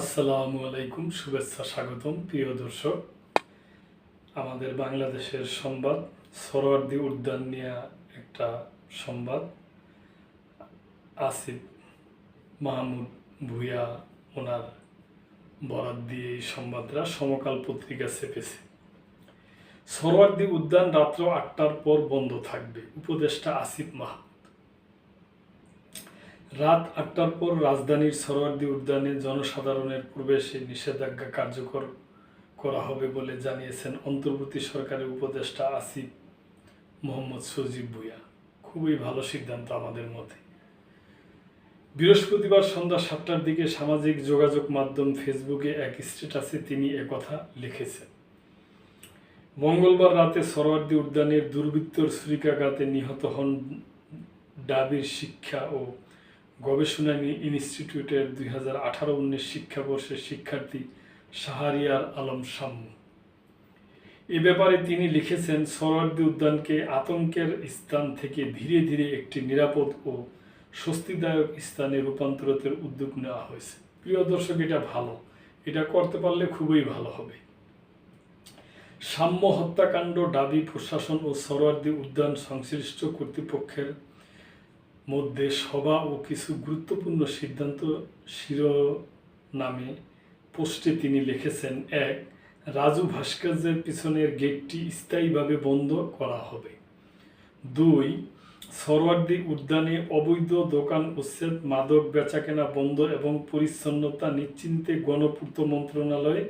আসসালামু আলাইকুম, শুভেচ্ছা স্বাগতম, প্রিয় দর্শক। আমাদের বাংলাদেশের সংবাদ সরোয়ার্দি উদ্যান নিয়ে একটা সংবাদ। আসিফ মাহমুদ ভুইয়া ওনার বরাদ দিয়ে এই সংবাদরা সমকাল পত্রিকা চেপেছে। সরোয়ার্দি উদ্যান রাত্র আটটার পর বন্ধ থাকবে। উপদেষ্টা আসিফ মাহমুদ। রাত আটটার পর রাজধানীর সরোয়ার্দী উদ্যানে জনসাধারণের প্রবেশে নিষেধাজ্ঞা কার্যকর করা হবে বলে জানিয়েছেন অন্তর্বর্তী সরকারের উপদেষ্টা আসিফ মোহাম্মদ সজিব ভুইয়া। খুবই ভালো সিদ্ধান্ত আমাদের মতে। বৃহস্পতিবার সন্ধ্যা সাতটার দিকে সামাজিক যোগাযোগ মাধ্যম ফেসবুকে এক স্ট্যাটাসে তিনি একথা লিখেছেন। মঙ্গলবার রাতে সরোয়ার্দী উদ্যানের দুর্বৃত্তর ছুরিকাঘাতে নিহত হন ডাবির শিক্ষা ও গবেষণা ইনস্টিটিউটের দুই হাজার আঠারো উনিশ শিক্ষাবর্ষের শিক্ষার্থী শাহরিয়ার আলম সাম্য এ ব্যাপারে তিনি লিখেছেন, সরোয়ার্দী উদ্যানকে আতঙ্কের স্থান থেকে ধীরে ধীরে একটি নিরাপদ ও স্বস্তিদায়ক স্থানে রূপান্তরিতের উদ্যোগ নেওয়া হয়েছে। প্রিয় দর্শক, এটা ভালো। এটা করতে পারলে খুবই ভালো হবে। সাম্য হত্যাকাণ্ড দাবি প্রশাসন ও সরোয়ার্দী উদ্যান সংশ্লিষ্ট কর্তৃপক্ষের মধ্যে সভা ও কিছু গুরুত্বপূর্ণ সিদ্ধান্ত শিরোনামে পোস্টে তিনি লিখেছেন, এক, রাজু ভাস্কর্যের পিছনের গেটটি স্থায়ীভাবে বন্ধ করা হবে। দুই, সরওয়ার্দী উদ্যানে অবৈধ দোকান উচ্ছেদ, মাদক বেচাকেনা বন্ধ এবং পরিচ্ছন্নতা নিশ্চিন্তে গণপূর্ত মন্ত্রণালয়,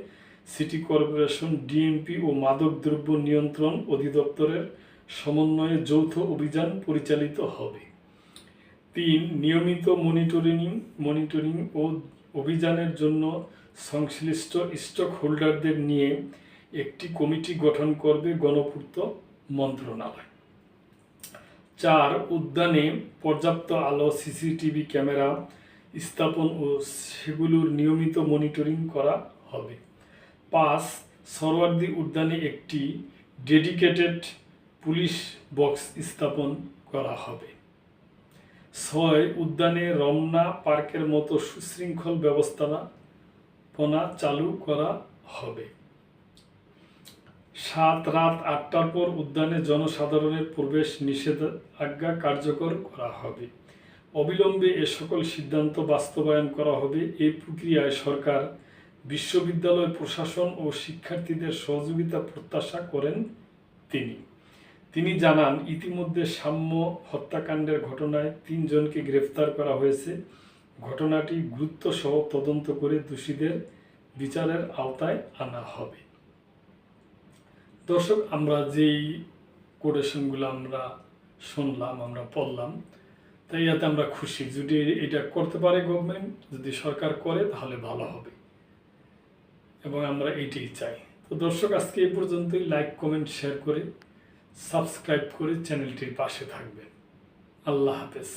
সিটি কর্পোরেশন, ডিএমপি ও মাদকদ্রব্য নিয়ন্ত্রণ অধিদপ্তরের সমন্বয়ে যৌথ অভিযান পরিচালিত হবে। তিন, নিয়মিত মনিটরিং মনিটরিং ও অভিযানের জন্য সংশ্লিষ্ট স্টক হোল্ডারদের নিয়ে একটি কমিটি গঠন করবে গণপূর্ত মন্ত্রণালয়। চার, উদ্যানে পর্যাপ্ত আলো, সিসিটিভি ক্যামেরা স্থাপন ও সেগুলোর নিয়মিত মনিটরিং করা হবে। পাঁচ, সরওয়ার্দী উদ্যানে একটি ডেডিকেটেড পুলিশ বক্স স্থাপন করা হবে। ছয় উদ্যানে রমনা পার্কের মতো সুশৃঙ্খল ব্যবস্থাপনা চালু করা হবে। সাত রাত আটটার পর উদ্যানে জনসাধারণের প্রবেশ নিষেধাজ্ঞা কার্যকর করা হবে। অবিলম্বে এ সকল সিদ্ধান্ত বাস্তবায়ন করা হবে। এই প্রক্রিয়ায় সরকার, বিশ্ববিদ্যালয় প্রশাসন ও শিক্ষার্থীদের সহযোগিতা প্রত্যাশা করেন তিনি। তিনি জানান, ইতিমধ্যে সাম্য হত্যাকাণ্ডের ঘটনায় তিনজনকে গ্রেফতার করা হয়েছে। ঘটনাটি গুরুত্ব সহ তদন্ত করে দোষীদের বিচারের আওতায় আনা হবে। দর্শক, আমরা যেই কোটেশনগুলো আমরা শুনলাম, আমরা পড়লাম, তাই ইয়াতে আমরা খুশি। যদি এটা করতে পারে গভর্নমেন্ট যদি সরকার করে, তাহলে ভালো হবে। এবং আমরা এইটাই চাই। তো দর্শক, আজকে এই পর্যন্তই। লাইক কমেন্ট শেয়ার করে সাবস্ক্রাইব করে চ্যানেলটির পাশে থাকবেন আল্লাহ হাফেজ